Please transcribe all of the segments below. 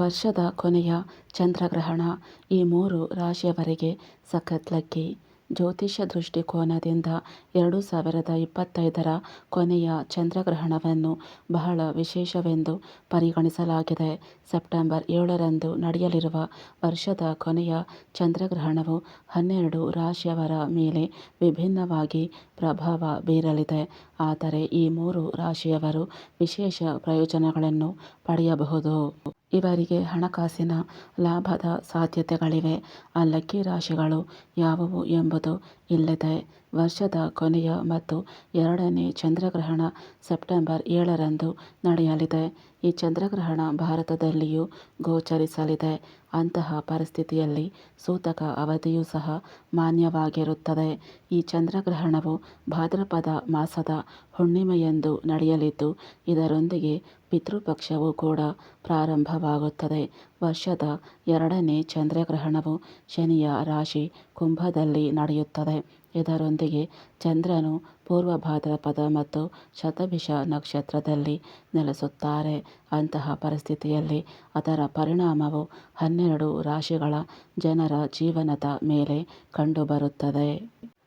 ವರ್ಷದ ಕೊನೆಯ ಚಂದ್ರಗ್ರಹಣ ಈ ಮೂರು ರಾಶಿಯವರಿಗೆ ಸಖತ್ ಲಕ್ಕಿ. ಜ್ಯೋತಿಷ್ಯ ದೃಷ್ಟಿಕೋನದಿಂದ ಎರಡು ಸಾವಿರದ ಇಪ್ಪತ್ತೈದರ ಕೊನೆಯ ಚಂದ್ರಗ್ರಹಣವನ್ನು ಬಹಳ ವಿಶೇಷವೆಂದು ಪರಿಗಣಿಸಲಾಗಿದೆ. ಸೆಪ್ಟೆಂಬರ್ ಏಳರಂದು ನಡೆಯಲಿರುವ ವರ್ಷದ ಕೊನೆಯ ಚಂದ್ರಗ್ರಹಣವು ಹನ್ನೆರಡು ರಾಶಿಯವರ ಮೇಲೆ ವಿಭಿನ್ನವಾಗಿ ಪ್ರಭಾವ ಬೀರಲಿದೆ. ಆದರೆ ಈ ಮೂರು ರಾಶಿಯವರು ವಿಶೇಷ ಪ್ರಯೋಜನಗಳನ್ನು ಪಡೆಯಬಹುದು. ಇವರಿಗೆ ಹಣಕಾಸಿನ ಲಾಭದ ಸಾಧ್ಯತೆಗಳಿವೆ. ಆ ಲಕ್ಕಿ ರಾಶಿಗಳು ಯಾವುವು ಎಂಬುದು ಇಲ್ಲಿದೆ ವರ್ಷದ ಕೊನೆಯ ಮತ್ತು ಎರಡನೇ ಚಂದ್ರಗ್ರಹಣ ಸೆಪ್ಟೆಂಬರ್ ಏಳರಂದು ನಡೆಯಲಿದೆ. ಈ ಚಂದ್ರಗ್ರಹಣ ಭಾರತದಲ್ಲಿಯೂ ಗೋಚರಿಸಲಿದೆ. ಅಂತಹ ಪರಿಸ್ಥಿತಿಯಲ್ಲಿ ಸೂತಕ ಅವಧಿಯೂ ಸಹ ಮಾನ್ಯವಾಗಿರುತ್ತದೆ. ಈ ಚಂದ್ರಗ್ರಹಣವು ಭಾದ್ರಪದ ಮಾಸದ ಹುಣ್ಣಿಮೆಯಂದು ನಡೆಯಲಿದ್ದು, ಇದರೊಂದಿಗೆ ಪಿತೃಪಕ್ಷವೂ ಕೂಡ ಪ್ರಾರಂಭವಾಗುತ್ತದೆ. ವರ್ಷದ ಎರಡನೇ ಚಂದ್ರಗ್ರಹಣವು ಶನಿಯ ರಾಶಿ ಕುಂಭದಲ್ಲಿ ನಡೆಯುತ್ತದೆ. ಇದರೊಂದಿಗೆ ಚಂದ್ರನು ಪೂರ್ವಭಾದ್ರಪದ ಮತ್ತು ಶತಭಿಷ ನಕ್ಷತ್ರದಲ್ಲಿ ನೆಲೆಸುತ್ತಾರೆ. ಅಂತಹ ಪರಿಸ್ಥಿತಿಯಲ್ಲಿ ಅದರ ಪರಿಣಾಮವು ಹನ್ನೆರಡು ರಾಶಿಗಳ ಜನರ ಜೀವನದ ಮೇಲೆ ಕಂಡುಬರುತ್ತದೆ.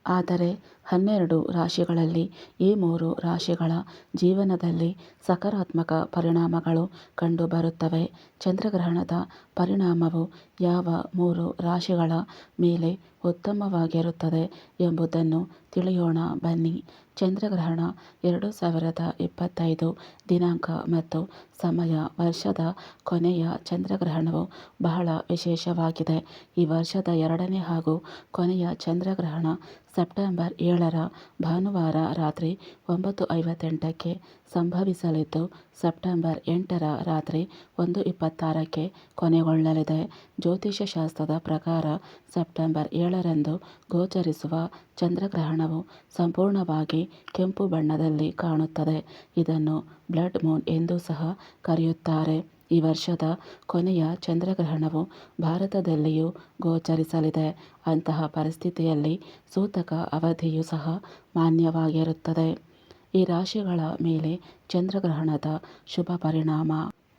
ಆದರೆ ಹನ್ನೆರಡು ರಾಶಿಗಳಲ್ಲಿ ಈ ಮೂರು ರಾಶಿಗಳ ಜೀವನದಲ್ಲಿ ಸಕಾರಾತ್ಮಕ ಪರಿಣಾಮಗಳು ಕಂಡುಬರುತ್ತವೆ. ಚಂದ್ರಗ್ರಹಣದ ಪರಿಣಾಮವು ಯಾವ ಮೂರು ರಾಶಿಗಳ ಮೇಲೆ ಉತ್ತಮವಾಗಿರುತ್ತದೆ ಎಂಬುದನ್ನು ತಿಳಿಯೋಣ. ಬನ್ನಿ. ಚಂದ್ರಗ್ರಹಣ ಎರಡು ಸಾವಿರದ ಇಪ್ಪತ್ತೈದು ದಿನಾಂಕ ಮತ್ತು ಸಮಯ. ವರ್ಷದ ಕೊನೆಯ ಚಂದ್ರಗ್ರಹಣವು ಬಹಳ ವಿಶೇಷವಾಗಿದೆ. ಈ ವರ್ಷದ ಎರಡನೇ ಹಾಗೂ ಕೊನೆಯ ಚಂದ್ರಗ್ರಹಣ ಸೆಪ್ಟೆಂಬರ್ ಏಳರ ಭಾನುವಾರ ರಾತ್ರಿ ಒಂಬತ್ತು ಐವತ್ತೆಂಟಕ್ಕೆ ಸಂಭವಿಸಲಿದ್ದು, ಸೆಪ್ಟೆಂಬರ್ ಎಂಟರ ರಾತ್ರಿ ಒಂದು ಇಪ್ಪತ್ತಾರಕ್ಕೆ ಕೊನೆಗೊಳ್ಳಲಿದೆ. ಜ್ಯೋತಿಷ್ಯ ಶಾಸ್ತ್ರದ ಪ್ರಕಾರ ಸೆಪ್ಟೆಂಬರ್ ಏಳರಂದು ಗೋಚರಿಸುವ ಚಂದ್ರಗ್ರಹಣವು ಸಂಪೂರ್ಣವಾಗಿ ಕೆಂಪು ಬಣ್ಣದಲ್ಲಿ ಕಾಣುತ್ತದೆ. ಇದನ್ನು ಬ್ಲಡ್ ಮೂನ್ ಎಂದೂ ಸಹ ಕರೆಯುತ್ತಾರೆ. ಈ ವರ್ಷದ ಕೊನೆಯ ಚಂದ್ರಗ್ರಹಣವು ಭಾರತದಲ್ಲಿಯೂ ಗೋಚರಿಸಲಿದೆ. ಅಂತಹ ಪರಿಸ್ಥಿತಿಯಲ್ಲಿ ಸೂತಕ ಅವಧಿಯೂ ಸಹ ಮಾನ್ಯವಾಗಿರುತ್ತದೆ. ಈ ರಾಶಿಗಳ ಮೇಲೆ ಚಂದ್ರಗ್ರಹಣದ ಶುಭ ಪರಿಣಾಮ.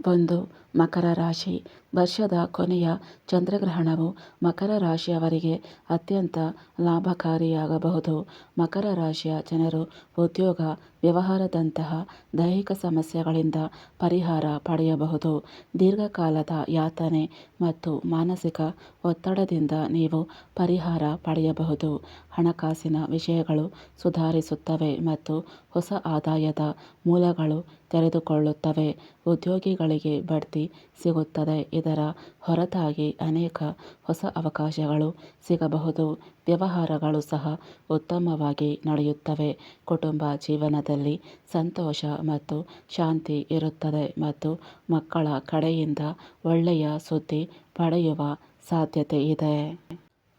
ಒಂದು ಮಕರ ರಾಶಿ. ವರ್ಷದ ಕೊನೆಯ ಚಂದ್ರಗ್ರಹಣವು ಮಕರ ರಾಶಿಯವರಿಗೆ ಅತ್ಯಂತ ಲಾಭಕಾರಿಯಾಗಬಹುದು. ಮಕರ ರಾಶಿಯ ಜನರು ಉದ್ಯೋಗ, ವ್ಯವಹಾರದಂತಹ ದೈಹಿಕ ಸಮಸ್ಯೆಗಳಿಂದ ಪರಿಹಾರ ಪಡೆಯಬಹುದು. ದೀರ್ಘಕಾಲದ ಯಾತನೆ ಮತ್ತು ಮಾನಸಿಕ ಒತ್ತಡದಿಂದ ನೀವು ಪರಿಹಾರ ಪಡೆಯಬಹುದು. ಹಣಕಾಸಿನ ವಿಷಯಗಳು ಸುಧಾರಿಸುತ್ತವೆ ಮತ್ತು ಹೊಸ ಆದಾಯದ ಮೂಲಗಳು ತೆರೆದುಕೊಳ್ಳುತ್ತವೆ. ಉದ್ಯೋಗಿಗಳಿಗೆ ಬಡ್ತಿ ಸಿಗುತ್ತದೆ. ಇದರ ಹೊರತಾಗಿ ಅನೇಕ ಹೊಸ ಅವಕಾಶಗಳು ಸಿಗಬಹುದು. ವ್ಯವಹಾರಗಳು ಸಹ ಉತ್ತಮವಾಗಿ ನಡೆಯುತ್ತವೆ. ಕುಟುಂಬ ಜೀವನದಲ್ಲಿ ಸಂತೋಷ ಮತ್ತು ಶಾಂತಿ ಇರುತ್ತದೆ ಮತ್ತು ಮಕ್ಕಳ ಕಡೆಯಿಂದ ಒಳ್ಳೆಯ ಸುದ್ದಿ ಪಡೆಯುವ ಸಾಧ್ಯತೆ ಇದೆ.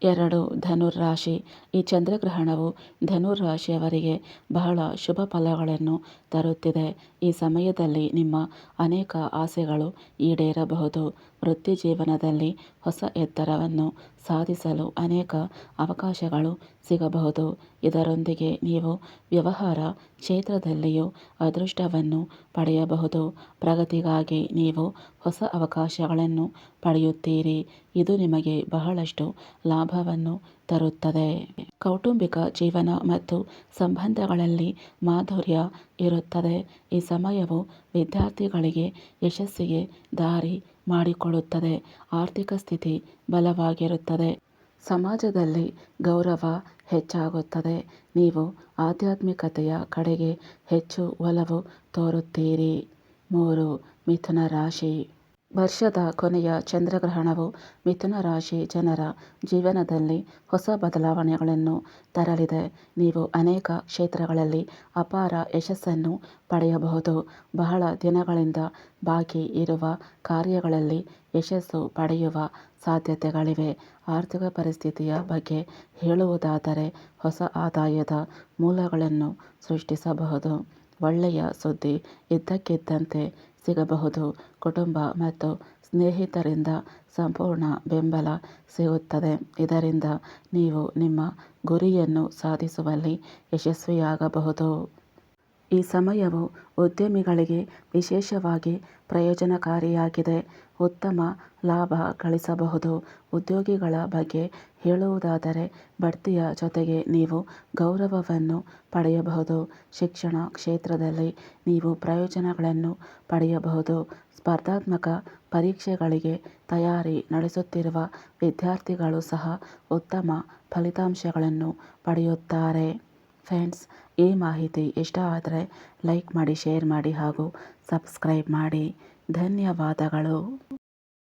ಎರಡು ಧನುರಾಶಿ ಈ ಚಂದ್ರಗ್ರಹಣವು ಧನುರಾಶಿಯವರಿಗೆ ಬಹಳ ಶುಭ ಫಲಗಳನ್ನು ತರುತ್ತಿದೆ. ಈ ಸಮಯದಲ್ಲಿ ನಿಮ್ಮ ಅನೇಕ ಆಸೆಗಳು ಈಡೇರಬಹುದು. ವೃತ್ತಿ ಜೀವನದಲ್ಲಿ ಹೊಸ ಎತ್ತರವನ್ನು ಸಾಧಿಸಲು ಅನೇಕ ಅವಕಾಶಗಳು ಸಿಗಬಹುದು. ಇದರೊಂದಿಗೆ ನೀವು ವ್ಯವಹಾರ ಕ್ಷೇತ್ರದಲ್ಲಿಯೂ ಅದೃಷ್ಟವನ್ನು ಪಡೆಯಬಹುದು. ಪ್ರಗತಿಗಾಗಿ ನೀವು ಹೊಸ ಅವಕಾಶಗಳನ್ನು ಪಡೆಯುತ್ತೀರಿ. ಇದು ನಿಮಗೆ ಬಹಳಷ್ಟು ಲಾಭವನ್ನು ತರುತ್ತದೆ. ಕೌಟುಂಬಿಕ ಜೀವನ ಮತ್ತು ಸಂಬಂಧಗಳಲ್ಲಿ ಮಾಧುರ್ಯ ಇರುತ್ತದೆ. ಈ ಸಮಯವು ವಿದ್ಯಾರ್ಥಿಗಳಿಗೆ ಯಶಸ್ಸಿಗೆ ದಾರಿ ಮಾಡಿಕೊಡುತ್ತದೆ. ಆರ್ಥಿಕ ಸ್ಥಿತಿ ಬಲವಾಗಿರುತ್ತದೆ. ಸಮಾಜದಲ್ಲಿ ಗೌರವ ಹೆಚ್ಚಾಗುತ್ತದೆ. ನೀವು ಆಧ್ಯಾತ್ಮಿಕತೆಯ ಕಡೆಗೆ ಹೆಚ್ಚು ಒಲವು ತೋರುತ್ತೀರಿ. ಮೂರು ಮಿಥುನ ರಾಶಿ. ವರ್ಷದ ಕೊನೆಯ ಚಂದ್ರಗ್ರಹಣವು ಮಿಥುನ ರಾಶಿ ಜನರ ಜೀವನದಲ್ಲಿ ಹೊಸ ಬದಲಾವಣೆಗಳನ್ನು ತರಲಿದೆ. ನೀವು ಅನೇಕ ಕ್ಷೇತ್ರಗಳಲ್ಲಿ ಅಪಾರ ಯಶಸ್ಸನ್ನು ಪಡೆಯಬಹುದು. ಬಹಳ ದಿನಗಳಿಂದ ಬಾಕಿ ಇರುವ ಕಾರ್ಯಗಳಲ್ಲಿ ಯಶಸ್ಸು ಪಡೆಯುವ ಸಾಧ್ಯತೆಗಳಿವೆ. ಆರ್ಥಿಕ ಪರಿಸ್ಥಿತಿಯ ಬಗ್ಗೆ ಹೇಳುವುದಾದರೆ ಹೊಸ ಆದಾಯದ ಮೂಲಗಳನ್ನು ಸೃಷ್ಟಿಸಬಹುದು. ಒಳ್ಳೆಯ ಸುದ್ದಿ ಇದ್ದಕ್ಕಿದ್ದಂತೆ ಸಿಗಬಹುದು. ಕುಟುಂಬ ಮತ್ತು ಸ್ನೇಹಿತರಿಂದ ಸಂಪೂರ್ಣ ಬೆಂಬಲ ಸಿಗುತ್ತದೆ. ಇದರಿಂದ ನೀವು ನಿಮ್ಮ ಗುರಿಯನ್ನು ಸಾಧಿಸುವಲ್ಲಿ ಯಶಸ್ವಿಯಾಗಬಹುದು. ಈ ಸಮಯವು ಉದ್ಯಮಿಗಳಿಗೆ ವಿಶೇಷವಾಗಿ ಪ್ರಯೋಜನಕಾರಿಯಾಗಿದೆ. ಉತ್ತಮ ಲಾಭ ಗಳಿಸಬಹುದು. ಉದ್ಯೋಗಿಗಳ ಬಗ್ಗೆ ಹೇಳುವುದಾದರೆ, ಬಡ್ತಿಯ ಜೊತೆಗೆ ನೀವು ಗೌರವವನ್ನು ಪಡೆಯಬಹುದು. ಶಿಕ್ಷಣ ಕ್ಷೇತ್ರದಲ್ಲಿ ನೀವು ಪ್ರಯೋಜನಗಳನ್ನು ಪಡೆಯಬಹುದು. ಸ್ಪರ್ಧಾತ್ಮಕ ಪರೀಕ್ಷೆಗಳಿಗೆ ತಯಾರಿ ನಡೆಸುತ್ತಿರುವ ವಿದ್ಯಾರ್ಥಿಗಳು ಸಹ ಉತ್ತಮ ಫಲಿತಾಂಶಗಳನ್ನು ಪಡೆಯುತ್ತಾರೆ. ಫ್ರೆಂಡ್ಸ್, ಈ ಮಾಹಿತಿ ಇಷ್ಟ ಆದರೆ ಲೈಕ್ ಮಾಡಿ, ಶೇರ್ ಮಾಡಿ ಹಾಗೂ ಸಬ್ಸ್ಕ್ರೈಬ್ ಮಾಡಿ. ಧನ್ಯವಾದಗಳು.